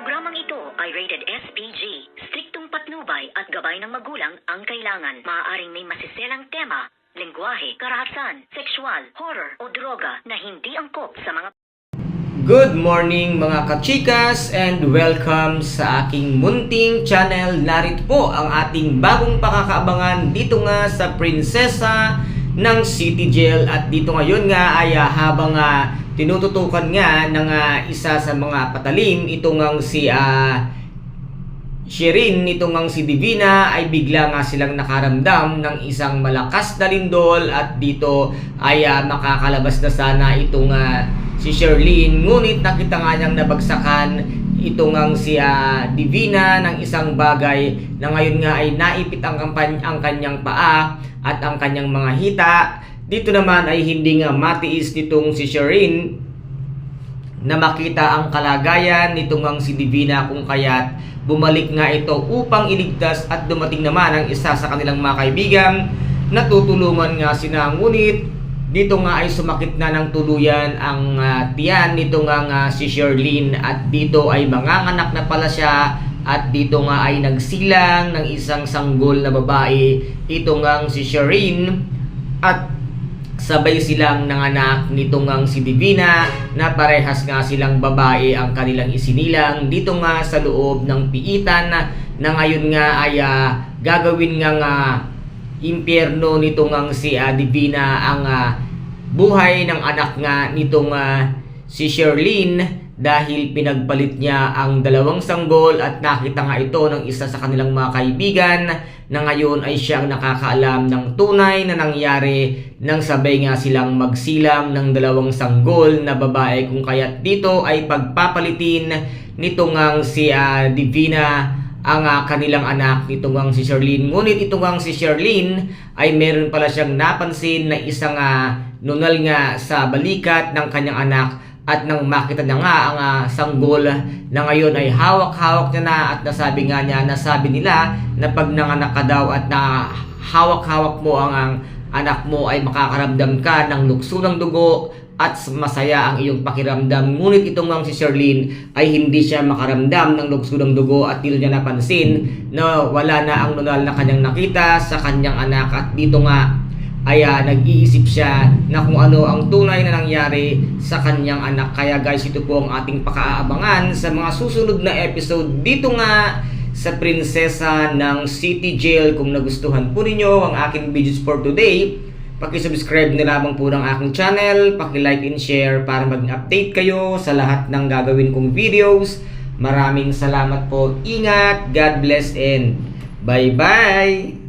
Programang ito ay rated SPG. Striktong patnubay at gabay ng magulang ang kailangan. Maaaring may masiselang tema, lengguwahe, karahasan, sexual, horror o droga na hindi angkop sa mga Good morning mga kachikas and welcome sa aking munting channel. Narito po ang ating bagong pakakaabangan dito nga sa Prinsesa ng City Jail at dito ngayon nga ay ah, habang ah, tinututukan nga ng ah, isa sa mga patalim itong ang si ah, Shirin nitong ang si Divina ay bigla nga silang nakaramdam ng isang malakas na lindol at dito ay ah, makakalabas na sana itong ah, si Sherlyn. Ngunit nakita nga niyang nabagsakan itong ang si ah, Divina ng isang bagay na ngayon nga ay naipit ang, kampan- ang kanyang paa at ang kanyang mga hita dito naman ay hindi nga matiis nitong si Sherlyn na makita ang kalagayan nitong ang si Divina kung kaya't bumalik nga ito upang iligtas at dumating naman ang isa sa kanilang mga kaibigan. Na tutulungan nga sina ngunit dito nga ay sumakit na ng tuluyan ang ah, tiyan nito nga nga si Sherlyn at dito ay manganganak na pala siya at dito nga ay nagsilang ng isang sanggol na babae. Ito nga si Sherlyn at sabay silang nanganak nitong ang si Divina na parehas nga silang babae ang kanilang isinilang dito nga sa loob ng piitan na, na ngayon nga ay ah, gagawin nga nga impyerno nitong ang si ah, Divina ang ah, buhay ng anak nga nitong ah, si Sherlyn dahil pinagpalit niya ang dalawang sanggol at nakita nga ito ng isa sa kanilang mga kaibigan na ngayon ay siyang nakakaalam ng tunay na nangyari nang sabay nga silang magsilang ng dalawang sanggol na babae kung kaya't dito ay pagpapalitin nito ngang si ah, Divina ang ah, kanilang anak nito ngang si Sherlyn. Ngunit ito ngang si Sherlyn ay meron pala siyang napansin na isang ah, nunal nga sa balikat ng kanyang anak at nang makita niya nga ang ah, sanggol na ngayon ay hawak-hawak niya na at nasabi nga niya, nasabi nila na pag nanganak ka daw at na hawak-hawak mo ang, ang anak mo ay makakaramdam ka ng lukso ng dugo at masaya ang iyong pakiramdam. Ngunit itong ang si Sherlyn ay hindi siya makaramdam ng lukso ng dugo at dito niya napansin na wala na ang nunal na kanyang nakita sa kanyang anak at dito nga ay ah, nag-iisip siya na kung ano ang tunay na nangyari sa kanyang anak. Kaya guys, ito po ang ating pakaabangan sa mga susunod na episode dito nga sa Prinsesa ng City Jail. Kung nagustuhan po ninyo ang aking videos for today, pakisubscribe na lamang po ng aking channel, pakilike and share para mag-update kayo sa lahat ng gagawin kong videos. Maraming salamat po. Ingat, God bless and bye-bye!